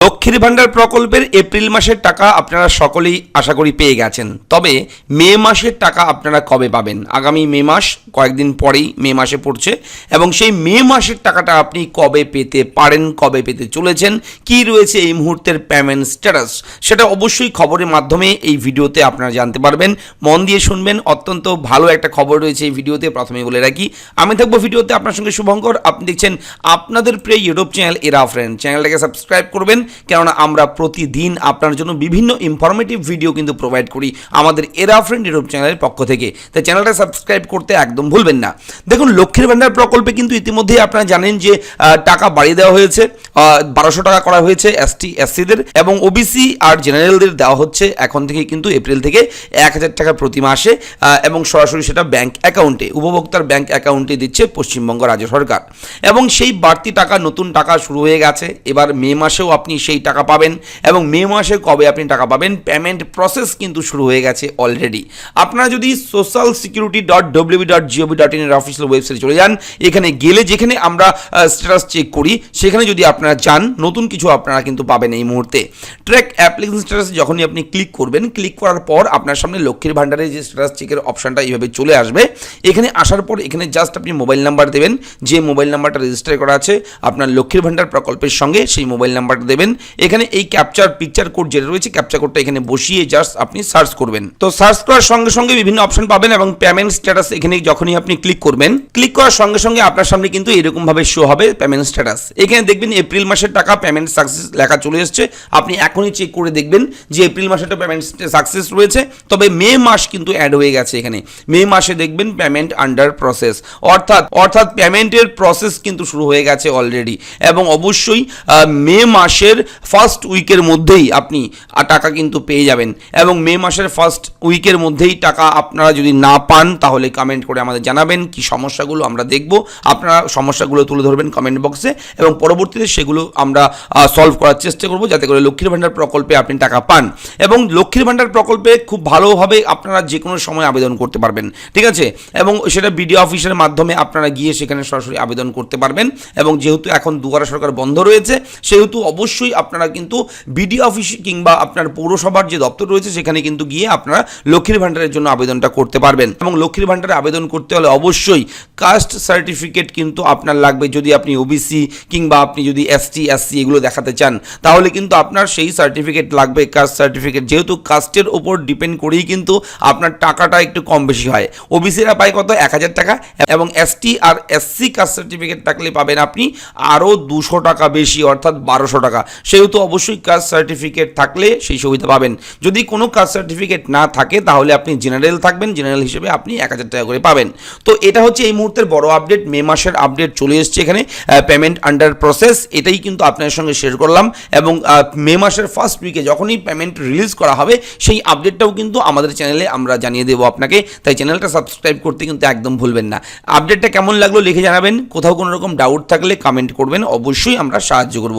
Welcome লক্ষ্মীর ভাণ্ডার প্রকল্পের এপ্রিল মাসের টাকা আপনারা সকলেই আশা করি পেয়ে গেছেন। তবে মে মাসের টাকা আপনারা কবে পাবেন? আগামী মে মাস, কয়েকদিন পরেই মে মাসে পড়ছে এবং সেই মে মাসের টাকাটা আপনি কবে পেতে পারেন, কবে পেতে চলেছেন, কি রয়েছে এই মুহূর্তের পেমেন্ট স্ট্যাটাস সেটা অবশ্যই খবরের মাধ্যমে এই ভিডিওতে আপনারা জানতে পারবেন। মন দিয়ে শুনবেন, অত্যন্ত ভালো একটা খবর রয়েছে এই ভিডিওতে প্রথমে বলে রাখি। আমি থাকব ভিডিওতে আপনার সঙ্গে শুভঙ্কর। আপনি দেখছেন আপনাদের প্রিয় ইউটিউব চ্যানেল এরা ফ্রেন্ড চ্যানেলটাকে সাবস্ক্রাইব করবেন কেননা আমরা প্রতিদিন আপনার জন্য বিভিন্ন ইনফরমেটিভ ভিডিও কিন্তু প্রোভাইড করি আমাদের এরা ফ্রেন্ড ইউটিউব চ্যানেলের পক্ষ থেকে। তাই চ্যানেলটা সাবস্ক্রাইব করতে একদম ভুলবেন না। দেখুন, লক্ষ্মীর ভান্ডার প্রকল্পে কিন্তু ইতিমধ্যেই আপনারা জানেন যে টাকা বাড়িয়ে দেওয়া হয়েছে বারোশো টাকা করা হয়েছে এসটি এসসিদের এবং ওবিসি আর জেনারেলদের দেওয়া হচ্ছে এখন থেকে কিন্তু এপ্রিল থেকে এক হাজার টাকা প্রতি মাসে এবং সরাসরি সেটা ব্যাংক অ্যাকাউন্টে উপভোক্তার ব্যাংক অ্যাকাউন্টে দিচ্ছে পশ্চিমবঙ্গ রাজ্য সরকার। এবং সেই বাড়তি টাকা, নতুন টাকা শুরু হয়ে গেছে। এবার মে মাসেও আপনি সেই টাকা পাবেন এবং মে মাসে কবে আপনি টাকা পাবেন? পেমেন্ট প্রসেস কিন্তু শুরু হয়ে গেছে অলরেডি আপনারা যদি social security dot WB dot GOB dot ইনের অফিসিয়াল ওয়েবসাইটে চলে যান, এখানে গেলে যেখানে আমরা স্ট্যাটাস চেক করি, সেখানে যদি আপনারা যান, নতুন কিছু আপনারা কিন্তু পাবেন এই মুহূর্তে। ট্র্যাক অ্যাপ্লিকেশন স্ট্যাটাস যখনই আপনি ক্লিক করবেন ক্লিক করার পর আপনার সামনে লক্ষ্মীর ভাণ্ডারের যে স্ট্যাটাস চেকের অপশনটা এইভাবে চলে আসবে। এখানে আসার পর এখানে জাস্ট আপনি মোবাইল নাম্বার দেবেন, যে মোবাইল নাম্বারটা রেজিস্টার করা আছে, আপনার লক্ষ্মীর ভাণ্ডার প্রকল্পের সঙ্গে সেই মোবাইল নাম্বারটা দেবেন। এখানে এই ক্যাপচার পিকচার কোড যেটা রয়েছে ক্যাপচার কোডটা এখানে বসিয়ে জাস্ট আপনি সার্চ করবেন। তো সার্চ করার সঙ্গে সঙ্গে বিভিন্ন অপশন পাবেন এবং পেমেন্ট স্ট্যাটাস এখানে যখনই আপনি ক্লিক করবেন ক্লিক করার সঙ্গে সঙ্গে আপনার সামনে কিন্তু এরকম ভাবে শো হবে পেমেন্ট স্ট্যাটাস এখানে দেখবেন এপ্রিল মাসের টাকা পেমেন্ট সাকসেস লেখা চলে এসেছে। আপনি এখনই চেক করে দেখবেন যে এপ্রিল মাসেটা পেমেন্ট সাকসেস রয়েছে। তবে মে মাস কিন্তু অ্যাড হয়ে গেছে এখানে। মে মাসে দেখবেন পেমেন্ট আন্ডার প্রসেস অর্থাৎ অর্থাৎ পেমেন্টের প্রসেস কিন্তু শুরু হয়ে গেছে অলরেডি এবং অবশ্যই মে মাসের ফার্স্ট উইকের মধ্যেই আপনি টাকা কিন্তু পেয়ে যাবেন। এবং মে মাসের ফার্স্ট উইকের মধ্যেই টাকা আপনারা যদি না পান, তাহলে কমেন্ট করে আমাদের জানাবেন কি সমস্যাগুলো আমরা দেখব। আপনারা সমস্যাগুলো তুলে ধরবেন কমেন্ট বক্সে এবং পরবর্তীতে সেগুলো আমরা সলভ করার চেষ্টা করব যাতে করে লক্ষ্মীর ভাণ্ডার প্রকল্পে আপনি টাকা পান। এবং লক্ষ্মীর ভাণ্ডার প্রকল্পে খুব ভালোভাবে আপনারা যে কোনো সময় আবেদন করতে পারবেন। ঠিক আছে? এবং সেটা বিডিও অফিসের মাধ্যমে আপনারা গিয়ে সেখানে সরাসরি আবেদন করতে পারবেন। এবং যেহেতু এখন দুয়ারা সরকার বন্ধ রয়েছে, সেহেতু অবশ্যই আপনারা কিন্তু বিডিও অফিস কিংবা আপনার পৌরসভার যে দপ্তর রয়েছে, সেখানে কিন্তু গিয়ে আপনারা লক্ষ্মীর ভাণ্ডারের জন্য আবেদনটা করতে পারবেন। এবং লক্ষ্মীর ভাণ্ডারে আবেদন করতে হলে অবশ্যই কাস্ট সার্টিফিকেট কিন্তু আপনার লাগবে। যদি আপনি ওবিসি কিংবা আপনি যদি এসটি এসসি এগুলো দেখাতে চান, তাহলে কিন্তু আপনার সেই সার্টিফিকেট লাগবে। কাস্ট সার্টিফিকেট যেহেতু কাস্টের ওপর ডিপেন্ড করেই কিন্তু আপনার টাকাটা একটু কম বেশি হয়। ওবিসিরা পায় কত? এক হাজার টাকা। এবং এসটি আর এসসি কাস্ট সার্টিফিকেট থাকলে পাবেন আপনি আরও দুশো টাকা বেশি, অর্থাৎ বারোশো টাকা। সেহেতু অবশ্যই কাস্ট সার্টিফিকেট থাকলে সেই সুবিধা পাবেন। যদি কোনো কাস্ট সার্টিফিকেট না থাকে, তাহলে আপনি জেনারেল থাকবেন, জেনারেল হিসেবে আপনি এক হাজার টাকা করে পাবেন। তো এটা হচ্ছে এই মুহূর্তের বড় আপডেট, মে মাসের আপডেট চলে এসছে এখানে পেমেন্ট আন্ডার প্রসেস এটাই কিন্তু আপনার সঙ্গে শেয়ার করলাম এবং মে মাসের ফার্স্ট উইকে যখনই পেমেন্ট রিলিজ করা হবে, সেই আপডেটটাও কিন্তু আমাদের চ্যানেলে আমরা জানিয়ে দেবো আপনাকে। তাই চ্যানেলটা সাবস্ক্রাইব করতে কিন্তু একদম ভুলবেন না। আপডেটটা কেমন লাগল, লিখে জানাবেন। কোথাও কোনো রকম ডাউট থাকলে কমেন্ট করবেন, অবশ্যই আমরা সাহায্য করব।